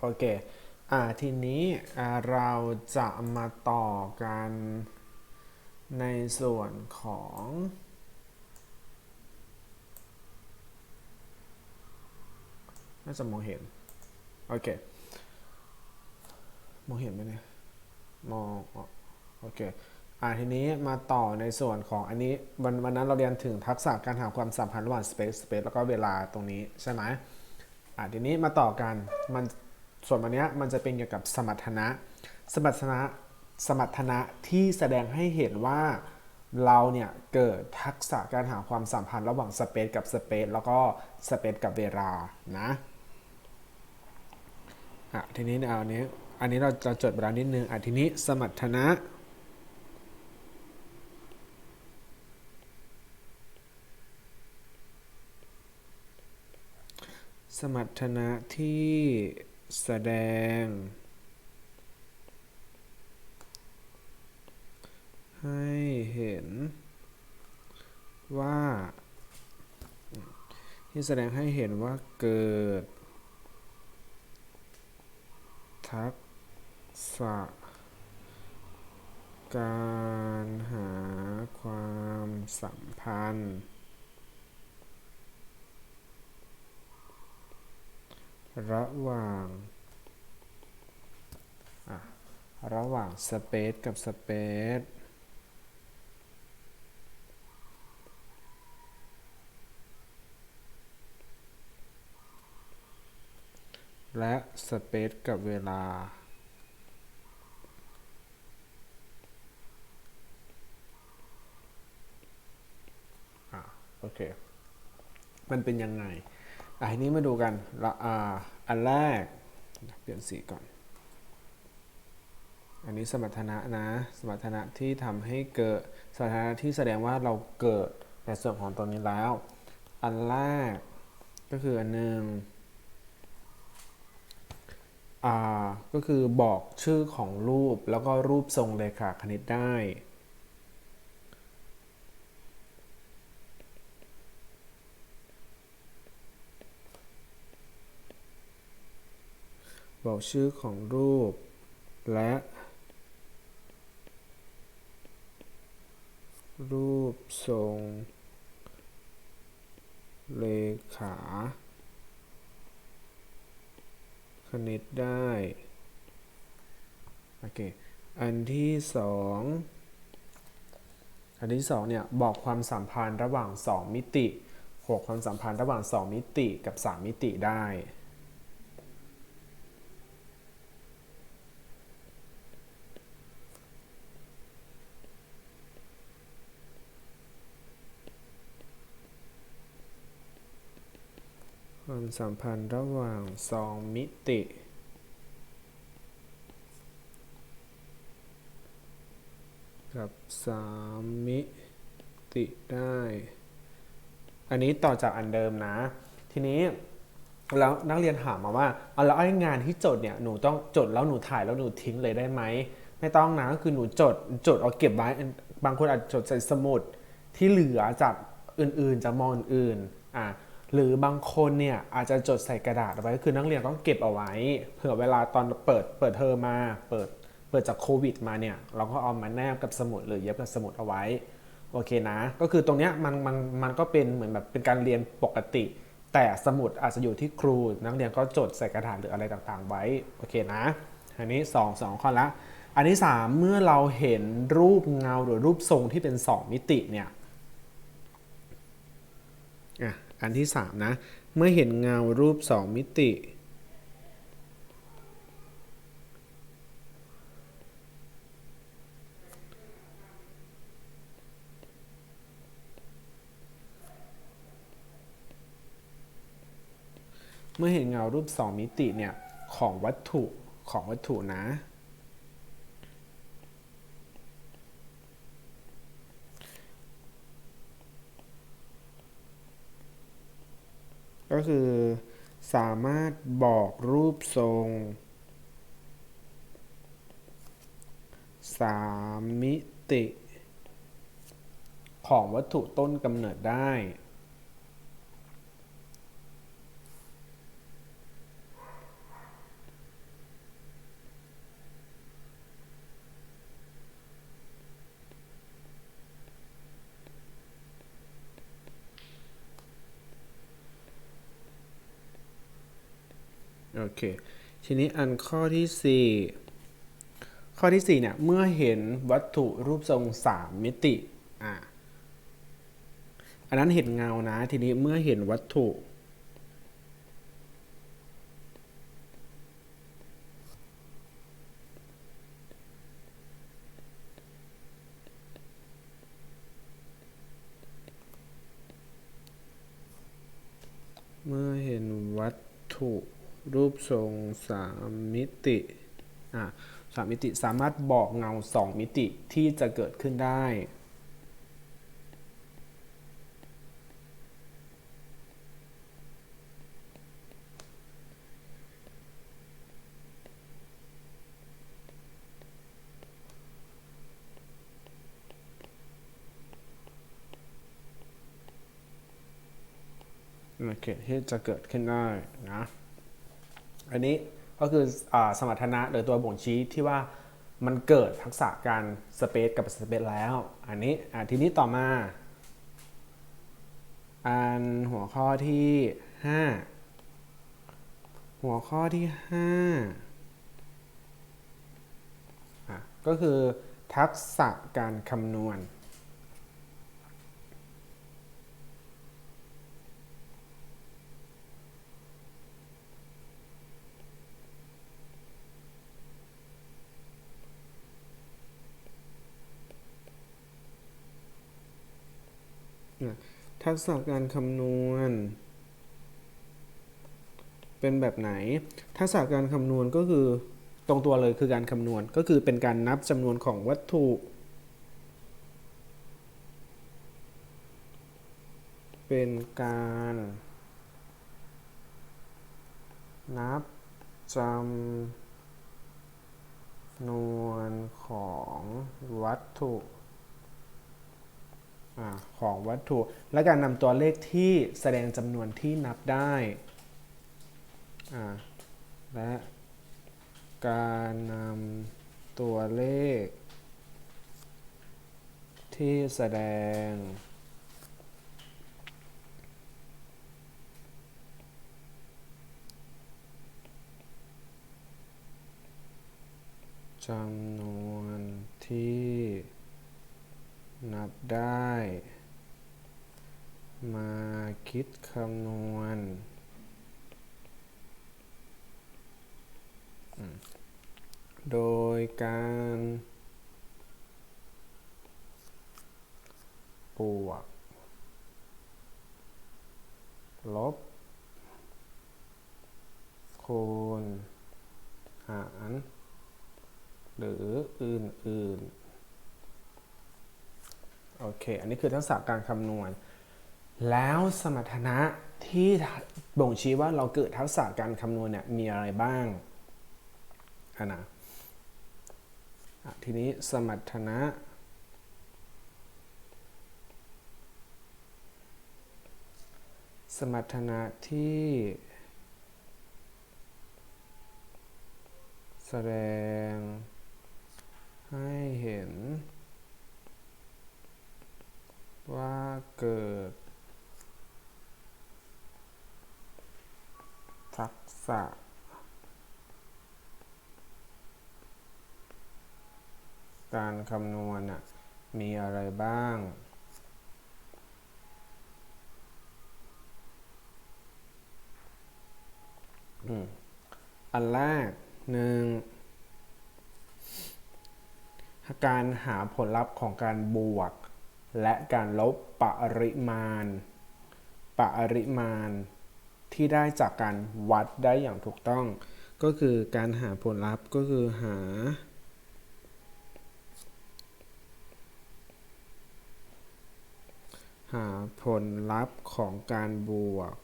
โอเคอ่าทีนี้เราจะมาต่อกันในส่วนของน่าจะมองเห็น โอเค มองเห็นไหมเนี่ยมองโอเคอ่าทีนี้มาต่อในส่วนของอันนี้วันวันนั้นเราเรียนถึงทักษะการหาความสัมพันธ์ระหว่าง space space แล้วก็เวลาตรงนี้ใช่ไหมอ่าทีนี้มาต่อกันมัน ส่วนวันเนี้ยมันจะเป็นเกี่ยวกับสมรรถนะ สมรรถนะสมรรถนะที่แสดงให้เห็นว่าเราเนี่ยเกิดทักษะการหาความสัมพันธ์ระหว่างสเปซกับสเปซแล้วก็สเปซกับเวลานะอะทีนี้เนี่ยเอาอันนี้อันนี้เราจะจดเวลานิดนึงอะทีนี้สมรรถนะสมรรถนะที่ แสดง ให้เห็น ว่า ที่แสดงให้เห็นว่าเกิด ทักษะ การหาความสัมพันธ์ ระหว่าง ระหว่างสเปซกับสเปซและสเปซกับเวลาอโอเค มันเป็นยังไง อะทีนี้มาดูกันอ่าอันแรกเปลี่ยนสีก่อน อันนี้สมรรถนะนะ สมรรถนะที่ทำให้เกิด สมรรถนะที่แสดงว่าเราเกิดในส่วนของตัวนี้แล้ว อันแรกก็คืออันหนึ่งอ่าก็คือบอกชื่อของรูปแล้วก็รูปทรงเรขาคณิตได้ บอกชื่อของรูป และ รูปทรง เลขา คณิตได้ โอเค อันที่สองอันที่สองเนี่ยบอกความสัมพันธ์ระหว่าง 2 มิติบอกความสัมพันธ์ระหว่าง 2 มิติกับ 3 มิติได้ สัมพันธ์ระหว่าง 2 มิติ กับ 3 มิติได้ อันนี้ต่อจากอันเดิมนะ ทีนี้แล้วนักเรียนถามมาว่าเอาแล้วไอ้งานที่จดเนี่ยหนูต้องจดแล้วหนูถ่ายแล้วหนูทิ้งเลยได้ไหมไม่ต้องนะก็คือหนูจดจดเอาเก็บไว้บางคนอาจจดใส่สมุดที่เหลือจากอื่นๆจากมองอื่นอะ หรือบางคนเนี่ยอาจจะจดใส่กระดาษเอาไว้ก็คือนักเรียนต้องเก็บเอาไว้ เผื่อเวลาตอนเปิดเปิดเทอมมาเปิดเปิดจากโควิดมาเนี่ยเราก็เอามาแนบกับสมุดหรือเย็บกับสมุดเอาไว้โอเคนะ ก็คือตรงเนี้ยมันมันมันก็เป็นเหมือนแบบเป็นการเรียนปกติ แต่สมุดอาจจะอยู่ที่ครู นักเรียนก็จดใส่กระดาษหรืออะไรต่างๆ ไว้โอเคนะ อันนี้2องสองข้อละ อันที่ 3 เมื่อเราเห็นรูปเงาหรือรูปทรงที่เป็น 2 มิติเนี่ย อันที่ 3 นะ เมื่อเห็นเงารูป 2 มิติ เมื่อเห็นเงารูป 2 มิติเนี่ย ของวัตถุของวัตถุนะ ก็คือสามารถบอกรูปทรง 3 มิติ ของวัตถุต้นกำเนิดได้ เค ทีนี้อันข้อที่ 4 ข้อที่4เนี่ย เมื่อเห็นวัตถุรูปทรง 3 มิติ อ่าอันนั้นเห็นเงานะ ทีนี้เมื่อเห็นวัตถุ เมื่อเห็นวัตถุ รูปทรงสามมิติอ่าสามมิติสามารถบอกเงาสองมิติที่จะเกิดขึ้นได้โอเคที่จะเกิดขึ้นได้นะ อันนี้ก็คืออสมรรถนะหรือตัวบ่งชี้ที่ว่ามันเกิดทักษะการสเปซกับสเปซแล้ว อันนี้ทีนี้ต่อมาอันหัวข้อที่ 5 หัวข้อที่5ก็คือทักษะการคำนวณ ทักษะการคำนวณ เป็นแบบไหน ทักษะการคำนวณก็คือตรงตัวเลยคือการคำนวณก็คือเป็นการนับจำนวนของวัตถุเป็นการนับจำนวนของวัตถุ ของวัตถุ และการนำตัวเลขที่แสดงจำนวนที่นับได้และการนำตัวเลข ที่แสดงจำนวนที่ นับได้ มาคิดคำนวณ โดยการบวก ลบ คูณ หาร หรืออื่น ๆ โอเค อันนี้คือทักษะการคำนวณ แล้วสมรรถนะที่บ่งชี้ว่าเราเกิดทักษะการคำนวณเนี่ยมีอะไรบ้างะนะอะทีนี้สมรรถนะ สมรรถนะที่ แสดงให้เห็น ว่าเกิด ทักษะ การคำนวณน่ะมีอะไรบ้าง อันแรกหนึ่งการหาผลลัพธ์ของการบวก และการลบปริมาณ ปริมาณที่ได้จากการวัดได้อย่างถูกต้อง ก็คือการหาผลลัพธ์ก็คือหา หาผลลัพธ์ของการบวก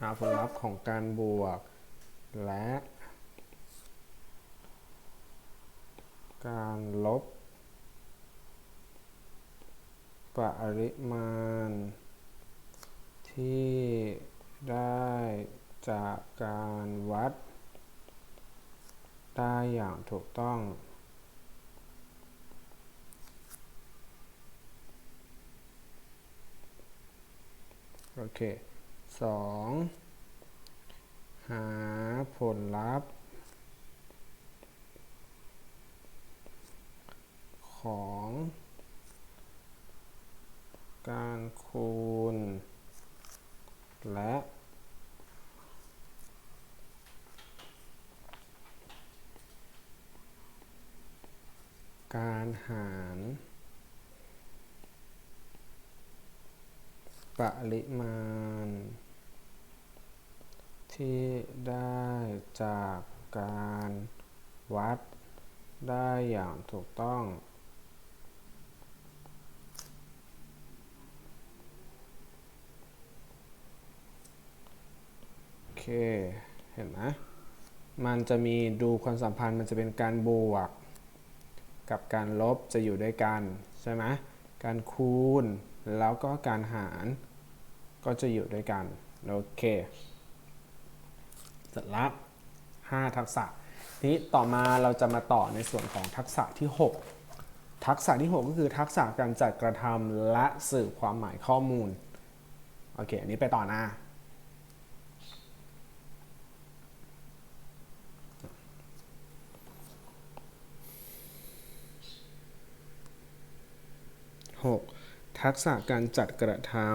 หาผลลัพธ์ของการบวกและ การลบ ปริมาณ ที่ได้จากการวัด ได้อย่างถูกต้อง โอเคสองหาผลลัพธ์ ของ การคูณ และ การหารปริมาณ ที่ได้จากการวัดได้อย่างถูกต้อง เค เห็นไหมมันจะมีดูความสัมพันธ์มันจะเป็นการบวก กับการลบจะอยู่ด้วยกัน ใช่ไหมการคูณ แล้วก็การหารก็จะอยู่ด้วยกัน โอเคเสร็จละ5ทักษะทีนี้ต่อมาเราจะมาต่อในส่วนของทักษะที่ 6 ทักษะที่ 6 ก็คือทักษะการจัดกระทำและสื่อความหมายข้อมูล โอเค อันนี้ไปต่อหน้า 6. ทักษะการจัดกระทำ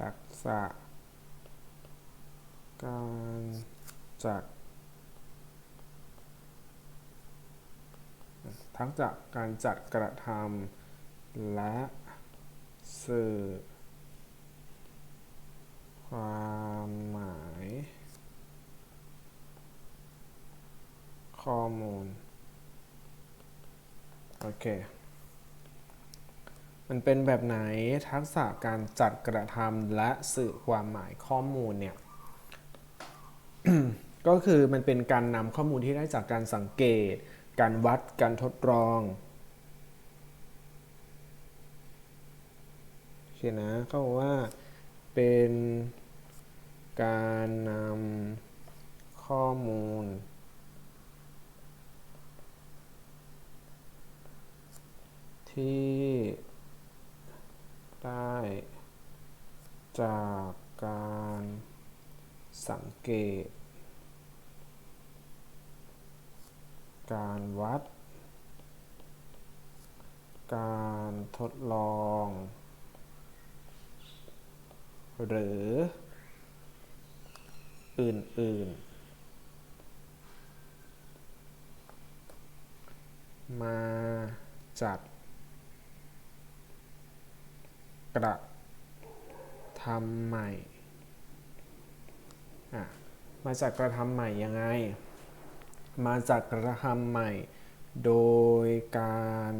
ทักษะการจัดทักษะการจัดกระทำและสื่อ ความหมาย ข้อมูล โอเค มันเป็นแบบไหนทักษะการจัดกระทำและสื่อความหมายข้อมูลเนี่ย ก็คือมันเป็นการนำข้อมูลที่ได้จากการสังเกต การวัด การทดลองโอเคนะเขาบอกว่าเป็น การนำข้อมูล ที่ได้จากการสังเกต การวัด การทดลอง หรือ อื่นๆ มาจัดกระทำใหม่ มาจัดกระทำใหม่ยังไง มาจัดกระทำใหม่ โดยการ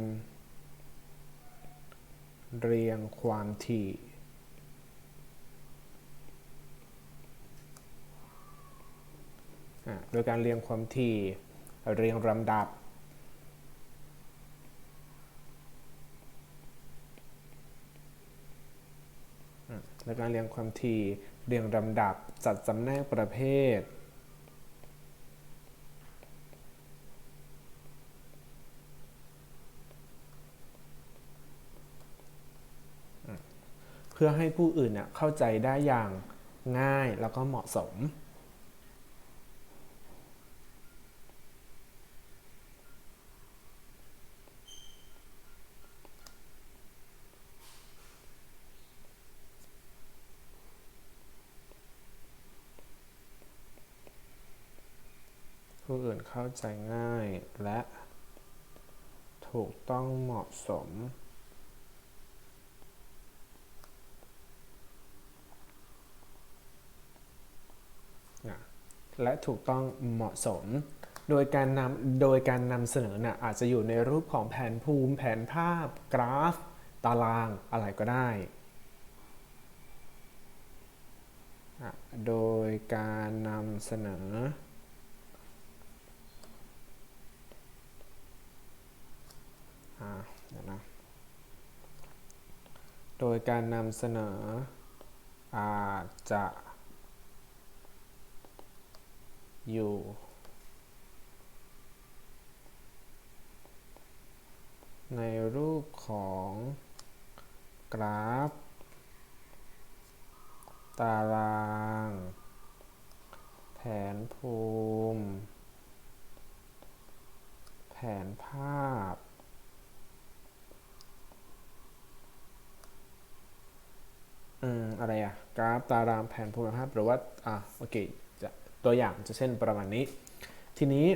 เรียงความถี่ อะ โดยการเรียงความถี่เรียงลำดับ โดยการเรียงความถี่เรียงลำดับ จัดจำแนกประเภทเพื่อให้ผู้อื่นเนี่ยเข้าใจได้อย่างง่ายแล้วก็เหมาะสม ผู้อื่น เข้าใจง่าย และถูกต้องเหมาะสม และถูกต้องเหมาะสม โดยการนำโดยการนำเสนอน่ะอาจจะอยู่ในรูปของแผนภูมิ แผนภาพ กราฟ ตารางอะไรก็ได้ โดยการนำเสนอาเดี๋ยวนะ โดยการนำเสนอ อาจจะ อยู่ ในรูปของกราฟ ตาราง แผนภูมิ แผนภาพ อืมอะไรอะกราฟตารางแผนภูมิภาพหรือว่าอะโอเคจะตัวอย่างจะเช่นประมาณนี้ ทีนี้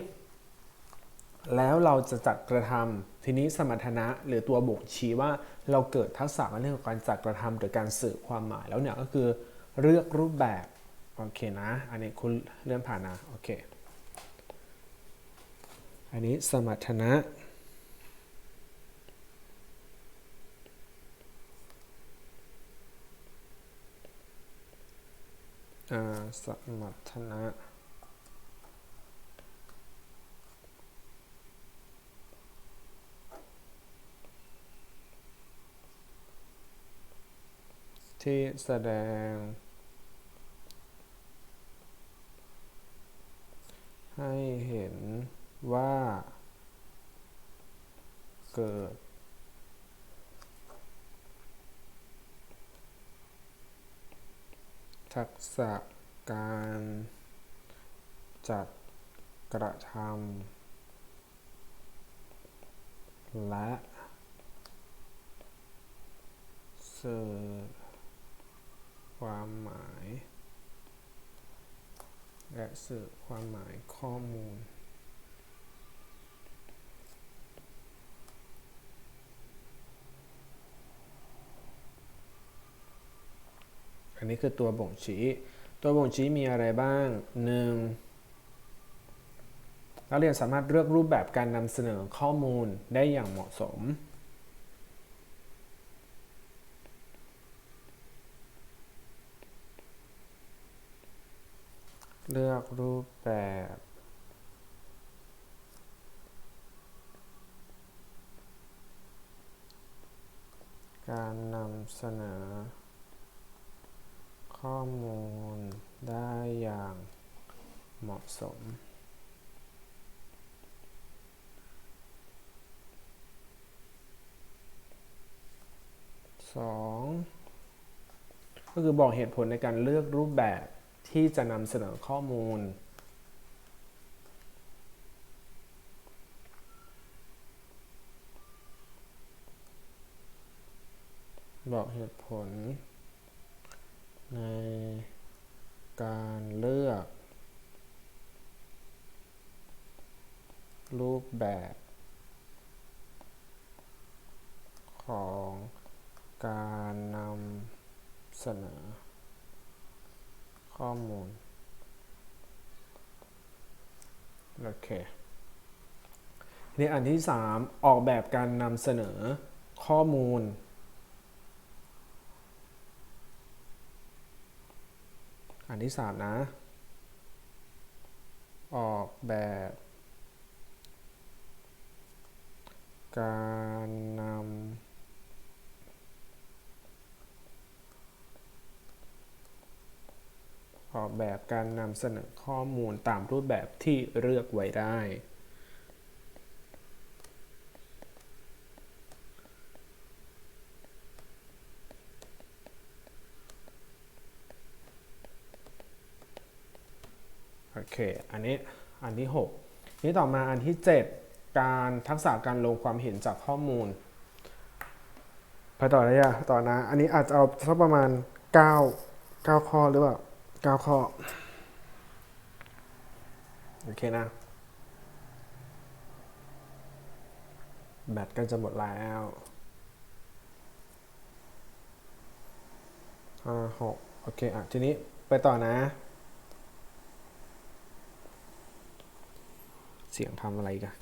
แล้วเราจะจัดกระทำทีนี้สมรรถนะหรือตัวบ่งชี้ว่าเราเกิดทักษะในเรื่องของการจัดกระทำหรือการสื่อความหมายแล้วเนี่ยก็คือเลือกรูปแบบโอเคนะ อันนี้คุณเลื่อนผ่านนะโอเค อันนี้สมรรถนะ สมรรถนะ ที่แสดง ให้เห็นว่าเกิด ทักษะการจัดกระทำและสื่อความหมาย และสื่อความหมายข้อมูล อันนี้คือตัวบ่งชี้ ตัวบ่งชี้มีอะไรบ้าง 1. นักเรียนสามารถเลือกรูปแบบการนำเสนอข้อมูลได้อย่างเหมาะสม เลือกรูปแบบการนำเสนอ ข้อมูลได้อย่างเหมาะสม สองก็คือบอกเหตุผลในการเลือกรูปแบบที่จะนำเสนอข้อมูล บอกเหตุผล ในการเลือก รูปแบบ ของการนำเสนอ ข้อมูล โอเคทีนี้อันที่ 3 ออกแบบการนำเสนอข้อมูล นที่ 3 นะ ออกแบบ การนำออกแบบการนำเสนอข้อมูลตามรูปแบบที่เลือกไว้ได้ เค อันนี้อันที่ 6 นี่ต่อมาอันที่ 7 การทักษะการลงความเห็นจากข้อมูลไปต่อได้ยังต่อนะ อันนี้อาจจะเอาสักประมาณ 9 9 ข้อหรือเปล่า 9 ข้อ โอเคนะ แบตก็จะหมดแล้วห้าหกโอเค อะ ทีนี้ไปต่อนะ เสียงทำอะไรกัน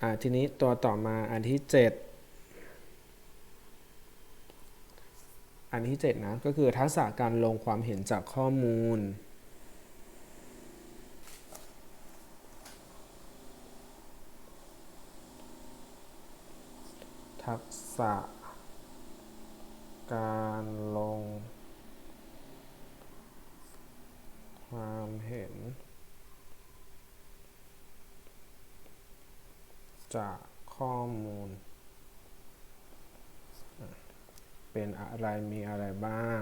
อ่าทีนี้ตัวต่อมาอันที่ 7 อันที่ 7 นะ ก็คือทักษะการลงความเห็นจากข้อมูล ทักษะการลงความเห็น จากข้อมูล เป็นอะไรมีอะไรบ้าง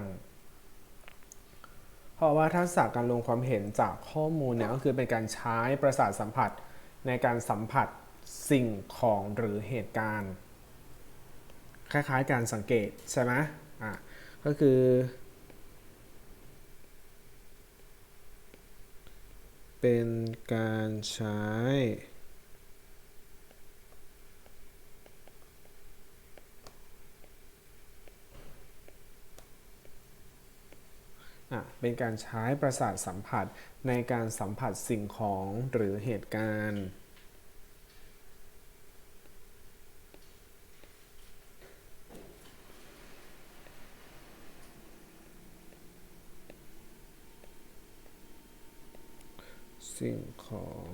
เพราะว่าทักษะการลงความเห็นจากข้อมูลเนี่ยก็คือเป็นการใช้ประสาทสัมผัสในการสัมผัสสิ่งของหรือเหตุการณ์ คล้ายๆการสังเกตใช่ไหมอะก็คือเป็นการใช้ เป็นการใช้ประสาทสัมผัสในการสัมผัสสิ่งของหรือเหตุการณ์สิ่งของ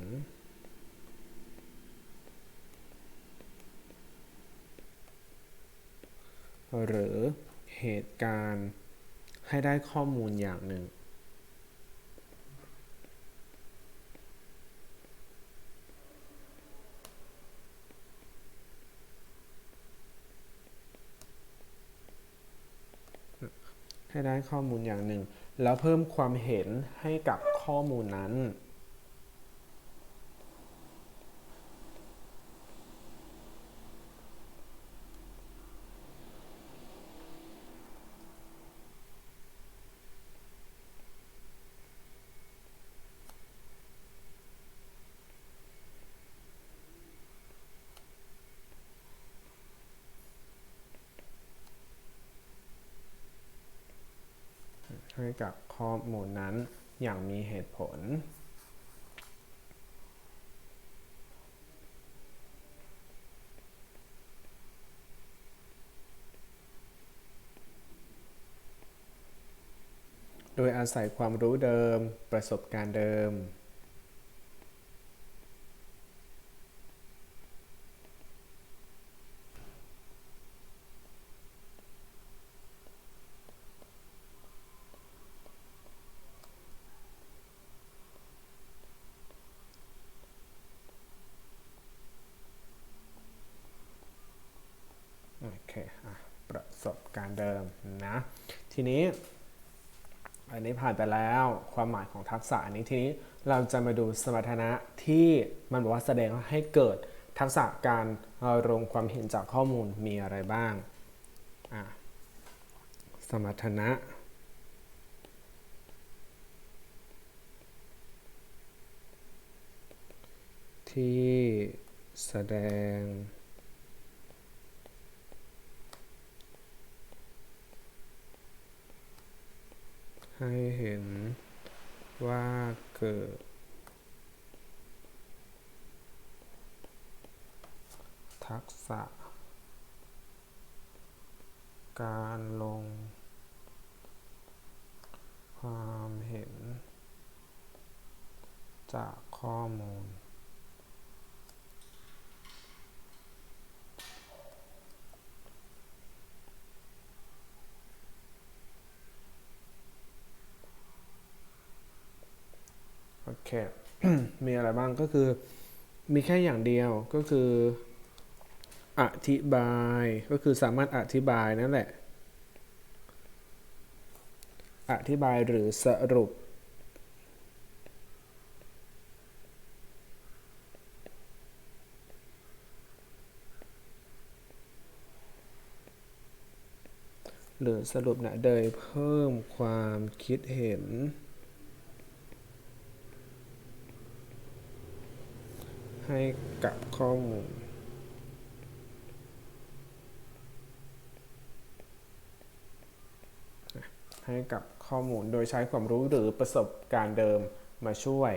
หรือเหตุการณ์ ให้ได้ข้อมูลอย่างหนึ่ง ให้ได้ข้อมูลอย่างหนึ่ง แล้วเพิ่มความเห็นให้กับข้อมูลนั้น ให้กับข้อมูลนั้นอย่างมีเหตุผล โดยอาศัยความรู้เดิมประสบการณ์เดิม โอเคอะประสบการณ์เดิมนะ ทีนี้ อันนี้ผ่านไปแล้วความหมายของทักษะอันนี้ทีนี้เราจะมาดูสมรรถนะที่มันบอกว่าแสดงให้เกิดทักษะการลงความเห็นจากข้อมูลมีอะไรบ้าง สมรรถนะ ที่แสดง ให้เห็นว่าเกิด ทักษะ การลง ความเห็น จากข้อมูล โอเค มีอะไรบ้างก็คือ มีแค่อย่างเดียวก็คือ อธิบายก็คือสามารถอธิบายนั่นแหละ อธิบายหรือสรุป หรือสรุปนะโดยเพิ่มความคิดเห็น ให้กับข้อมูล ให้กับข้อมูลโดยใช้ความรู้หรือประสบการณ์เดิมมาช่วย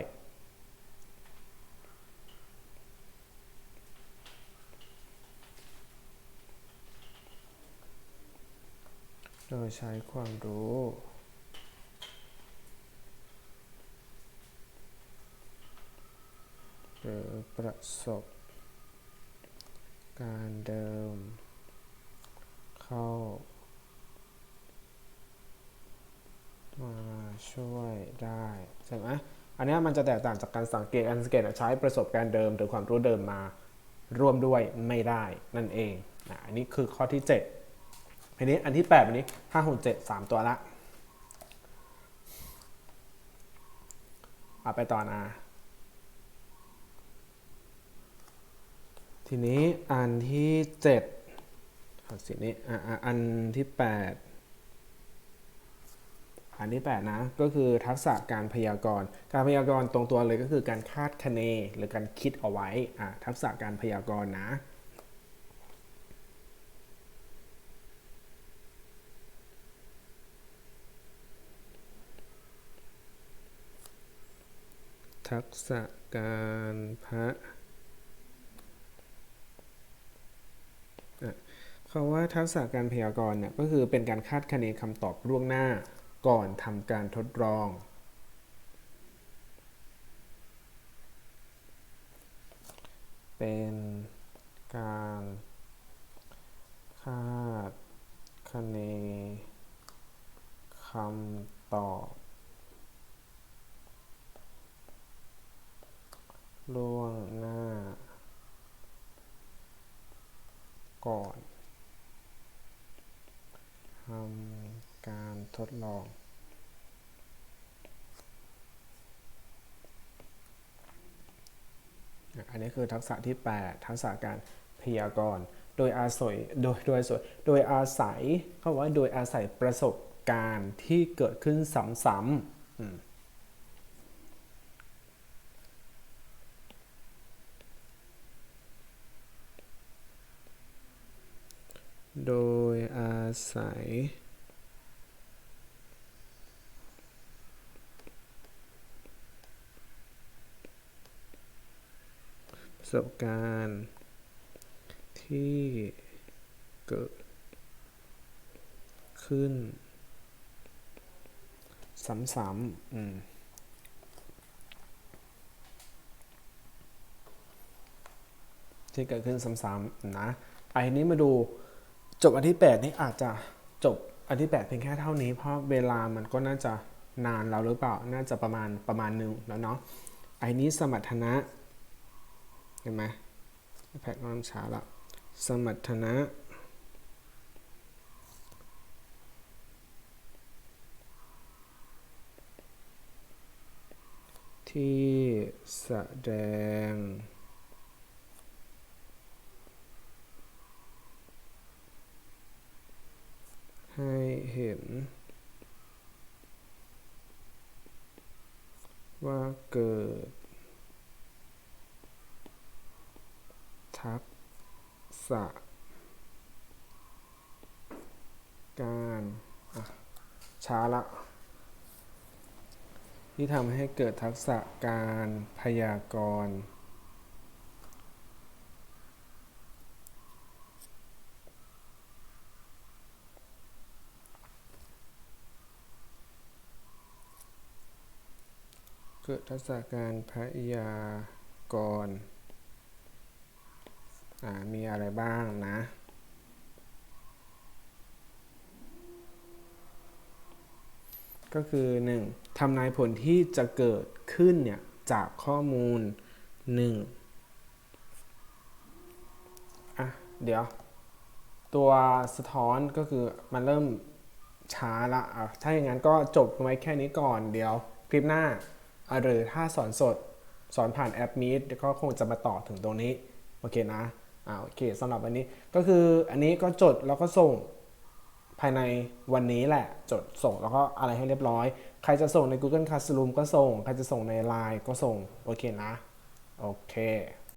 โดยใช้ความรู้ หรือประสบ การเดิม เข้า มาช่วยได้ใช่ไหมอันนี้มันจะแตกต่างจากการสังเกตการสังเกตใช้ประสบการณ์เดิมหรือความรู้เดิมมาร่วมด้วยไม่ได้นั่นเองอันนี้คือข้อที่7ทีนี้อันที่8อันนี้5 6 7 3 ตัวละเอาไปต่อนะ ทีนี้อันที่7ขอสินี้อะอันที่8อันที่8นะก็คือทักษะการพยากรณ์ การพยากรณ์ตรงตัวเลยก็คือการคาดคะเนหรือการคิดเอาไว้อะทักษะการพยากรณ์นะทักษะการพะอะ คำว่าทักษะการพยากรณ์เนี่ยก็คือเป็นการคาดคะเนคำตอบล่วงหน้าก่อนทำการทดลอง เป็นการคาดคะเนคำตอบล่วงหน้าก่อนำการทดลอง อันนี้คือทักษะที่ 8 ทักษะการพยากรณ์ โดยอาศัย โดย โดยส่วนโดยอาศัยเขาว่าโดยอาศัยประสบการณ์ที่เกิดขึ้นซ้ำๆอืมโดยอา ศัย ประสบการณ์ ที่เกิดขึ้น ซ้ำๆอืมที่เกิดขึ้นซ้ำๆนะไอ้นี้มาดู จบอันที่ 8 นี่อาจจะจบอันที่ 8 เพียงแค่เท่านี้ เพราะเวลามันก็น่าจะนานแล้วหรือเปล่า น่าจะประมาณประมาณหนึงแล้วเนาะไอ้นี้สมรรถนะ เห็นไหมแพทก็เริ่มช้าละสมรรถนะที่แสดง ให้เห็น ว่าเกิด ทักษะ การช้าละที่ทำให้เกิดทักษะการพยากรณ์ เกิดทักษะการพยากรณ์มีอะไรบ้างนะ ก็คือ 1. ทำนายผลที่จะเกิดขึ้นเนี่ย จากข้อมูล 1. อะ เดี๋ยว ตัวสะท้อนก็คือมันเริ่มช้าละอะถ้าอย่างนั้นก็จบไว้แค่นี้ก่อนเดี๋ยวคลิปหน้า หรือถ้าสอนสดสอนผ่านแอปมีดก็คงจะมาต่อถึงตรงนี้ โอเคนะอ่าโอเคสำหรับวันนี้ก็คืออันนี้ก็จดแล้วก็ส่งภายในวันนี้แหละ จดส่งแล้วก็อะไรให้เรียบร้อย ใครจะส่งใน Google Classroom ก็ส่ง ใครจะส่งใน Line ก็ส่ง โอเคนะ โอเค